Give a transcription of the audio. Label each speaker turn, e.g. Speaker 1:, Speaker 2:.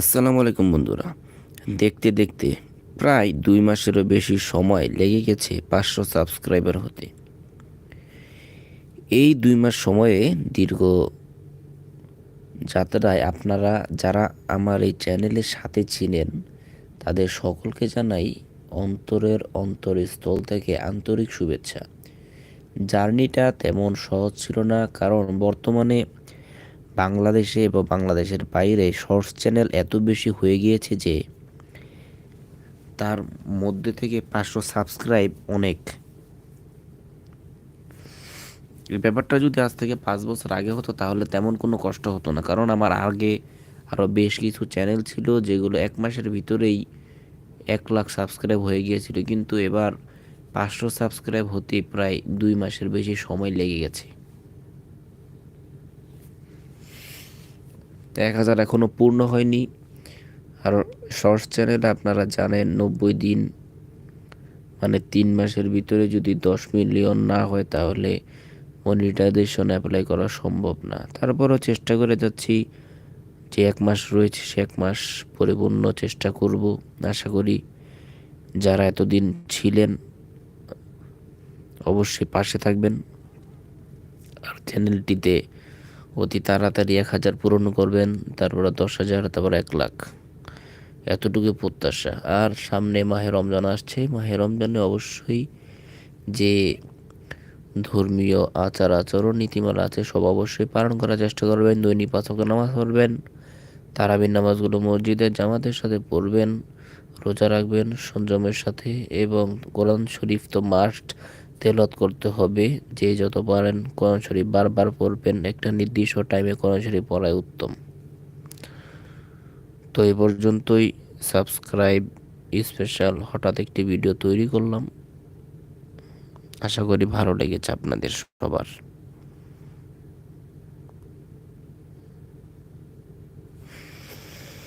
Speaker 1: আসসালামু আলাইকুম বন্ধুরা। দেখতে দেখতে প্রায় দুই মাসেরও বেশি সময় লেগে গেছে পাঁচশো সাবস্ক্রাইবার হতে। এই দুই মাস সময়ে দীর্ঘ যাত্রায় আপনারা যারা আমার এই চ্যানেলের সাথে ছিলেন, তাদের সকলকে জানাই অন্তরের অন্তরস্থল থেকে আন্তরিক শুভেচ্ছা। জার্নিটা তেমন সহজ ছিল না, কারণ বর্তমানে বাংলাদেশে এবং বাংলাদেশের বাইরে শর্টস চ্যানেল এত বেশি হয়ে গিয়েছে যে তার মধ্যে থেকে পাঁচশো সাবস্ক্রাইব অনেক। এই ব্যাপারটা যদি আজ থেকে পাঁচ বছর আগে হতো, তাহলে তেমন কোনো কষ্ট হতো না। কারণ আমার আগে আরও বেশ কিছু চ্যানেল ছিল, যেগুলো এক মাসের ভিতরেই এক লাখ সাবস্ক্রাইব হয়ে গিয়েছিল। কিন্তু এবার পাঁচশো সাবস্ক্রাইব হতে প্রায় দুই মাসের বেশি সময় লেগে গেছে। এক হাজার এখনও পূর্ণ হয়নি। আর শর্টস চ্যানেলে আপনারা জানেন, নব্বই দিন মানে তিন মাসের ভিতরে যদি দশ মিলিয়ন না হয়, তাহলে মনিটাইজেশন অ্যাপ্লাই করা সম্ভব না। তারপরও চেষ্টা করে যাচ্ছি যে এক মাস রয়েছে, সে এক মাস পরিপূর্ণ চেষ্টা করব। আশা করি যারা এতদিন ছিলেন, অবশ্যই পাশে থাকবেন। আর চ্যানেলটিতে অতি তাড়াতাড়ি এক হাজার পূরণ করবেন, তারপরে দশ হাজার, তারপর এক লাখ। এতটুকু প্রত্যাশা। আর সামনে মাহে রমজান আসছে। মাহে রমজানে অবশ্যই যে ধর্মীয় আচার আচরণ, নীতিমালা আছে, সব অবশ্যই পালন করার চেষ্টা করবেন। দৈনিক পাঁচক নামাজ পড়বেন, তারাবির নামাজগুলো মসজিদের জামাতের সাথে পড়বেন, রোজা রাখবেন, সংযমের সাথে এবং কোরআন শরীফ তো মাস্ট তেলত করতে হবে। যে যত পারেন কোরআন শরীফ বারবার পড়বেন। একটা নির্দিষ্ট টাইমে কোরআন শরীফ পড়াই উত্তম। তো এই পর্যন্তই। সাবস্ক্রাইব স্পেশাল হঠাৎ একটি ভিডিও তৈরি করলাম। আশা করি ভালো লেগেছে আপনাদের সবার।